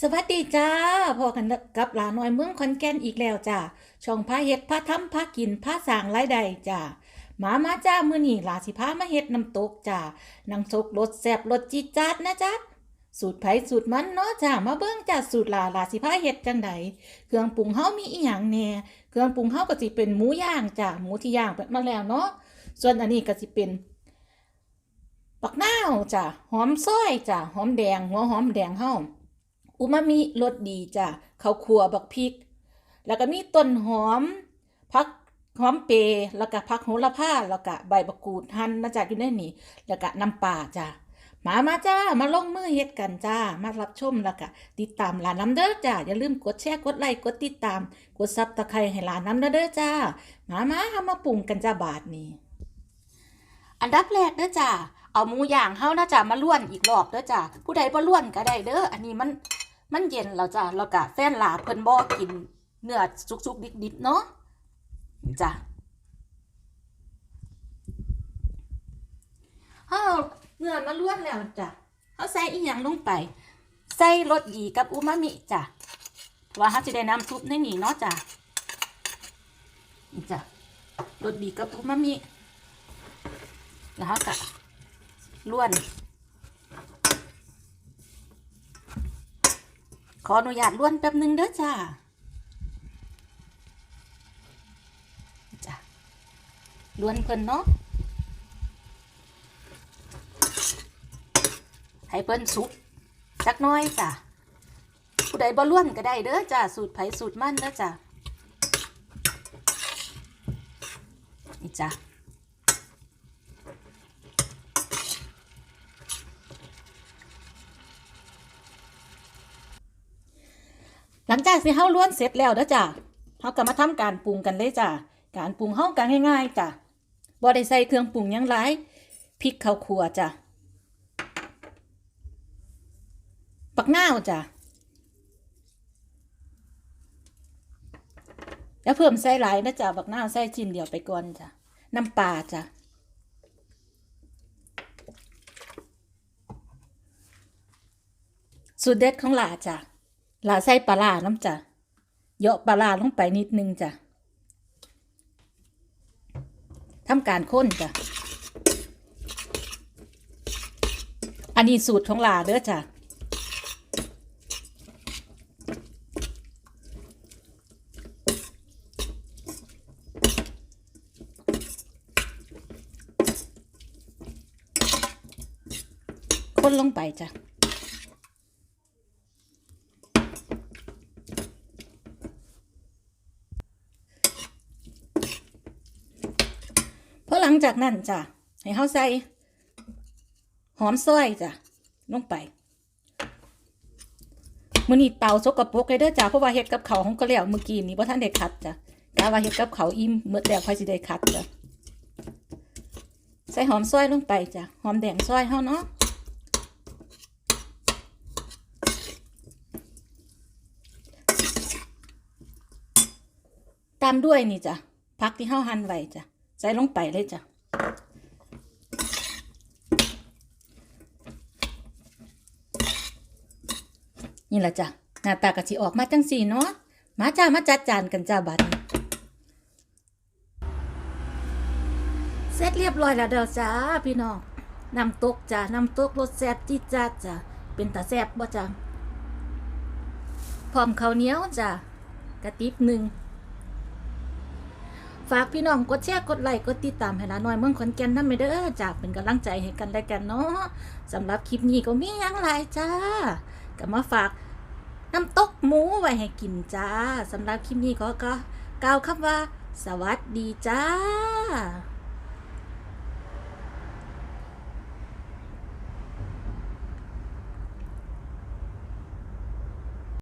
สวัสดีจ้าพอกันกับหลาน้อยเมืองขอนแก่นอีกแล้วจ้าช่องพาเฮ็ดพาทำพากินพาสางไรายได้จ้าหมามาจ้ามือนี้หลาสิพามาเฮ็ดน้ำตกจ้าน้ำตกรสแซ่บรสจีจ๊าดนะจ๊ะสูตรไผ่สูตรมันเนาะจ้ามาเบิ่งจ้าสูตรหลาหลาสิพาเฮ็ดจังไดเครื่องปรุงเฮามีอีหยังแหน่เครื่องปรุงเฮาก็สิเป็นหมูย่างจ้าหมูที่ย่างไปมาแล้วเนาะส่วนอันนี้ก็สิเป็นปักนาวจ้ะหอมซอยจ้ะหอมแดงหัวหอมแดงเฮา อูมามิรสดีจ้ะข้าวคั่วบักพริก แล้วก็มีต้นหอมผักหอมเปรแล้วก็ผักโหระพาแล้วก็ใบบักกูดหั่นมาจากอยู่ในนี่แล้วก็น้ำปลาจ้ะมามาจ้า มาลงมือเฮ็ดกันจ้า มารับชมแล้วก็ติดตามหลานน้ำเด้อจ้า อย่าลืมกดแชร์ กดไลค์ กดติดตาม กดซับตะไคร้ให้หลานน้ำเด้อเด้อจ้า มามาเฮามาปรุงกันจ้าบาดนี้ อันดับแรกเด้อจ้า เอาหมูย่างเฮานะจ้ะมาล้วนอีกรอบเด้อจ้ะผู้ใดบ่ล้วนก็ได้เด้อ อันนี้มัน มันเย็นแล้วจ้ะแล้วก็แฟนหลาเพิ่นบ่กินเนื้อสุกๆดิบๆเนาะนี่จ้ะเฮาเนื้อมาล้วนแล้วจ้ะเฮาใส่อีหยังลงไป ใส่รสดีกับอูมามิจ้ะว่าเฮาสิได้น้ำซุปในนี่เนาะจ้ะนี่จ้ะรสดีกับอูมามิแล้วเฮาก็ล้วน ออนุญาตล้วนแป๊บหนึ่งเด้อจ้าจ้าล้วนเพิ่นเนาะให้เพิ่นสุกจักน้อยจ้ะผู้ใดบ่ล้วนก็ได้เด้อจ้าสูตรไผสูตรมันเด้อจ้านี่จ้ะ ลังจากที่เฮาล้วนเสร็จแล้วเด้อจ้ะเฮาก็มาทำการปรุงกันเลยจ้ะการปรุงเฮากันง่ายๆจ้ะบ่ได้ใส่เครื่องปรุงยังหลายพริกข้าวคั่วจ้ะปักนาวจ้ะแล้วเพิ่มใส่หลายนะจ้ะบักนาวใส่ชิ้นเดียวไปก่อนจ้ะน้ำปลาจ้ะสูตรเด็ดของหลาจ้ะ ลาใส่ปลาร้าน้ำจ้ะเยาะปลาร้าลงไปนิดนึงจ้ะทำการค้นจ้ะ อันนี้สูตรของลาเด้อจ้ะคนลงไปจ้ะ เพราะ หลังจากนั้นจ้ะให้เขาใส่หอมซอยจ้ะลงไปมือนี้เตาสกปรกเลยเด้อจ้ะเพราะว่าเฮ็ดกับเขาของก็แล้วเมื่อกี้นี้บ่ทันได้คัดจ้ะกะว่าเฮ็ดกับเขาอิ่มเมื่อแล้วค่อยสิได้คัดจ้ะใส่หอมซอยลงไปจ้ะหอมแดงซอยเฮาเนาะตามด้วยนี่จ้ะพักที่เฮาหั่นไว้จ้ะ ใส่ลงไปเลยจ้ะนี่แหละจ้ะหน้าตากะสิออกมาจังสี่เนาะมาจ้ามาจัดจานกันจ้าบัดเสร็จเรียบร้อยแล้วเด้อจ้าพี่น้องน้ำตกจ้ะน้ำตกรสแซ่บจีจ๊าดจ้ะเป็นตาแซ่บบ่จ้ะพร้อมข้าวเหนียวจ้ะกระติบหนึ่ง ฝากพี่น้องกดแชร์กดไลค์กดติดตามให้ลาน้อยเมืองขอนแก่นนำไปเด้อจ้าเป็นกำลังใจให้กันและกันเนาะสำหรับคลิปนี้ก็มียังหลายจ้าก็มาฝากน้ำตกหมูไว้ให้กินจ้าสำหรับคลิปนี้ก็ก็กล่าวคำว่า สวัสดีจ้า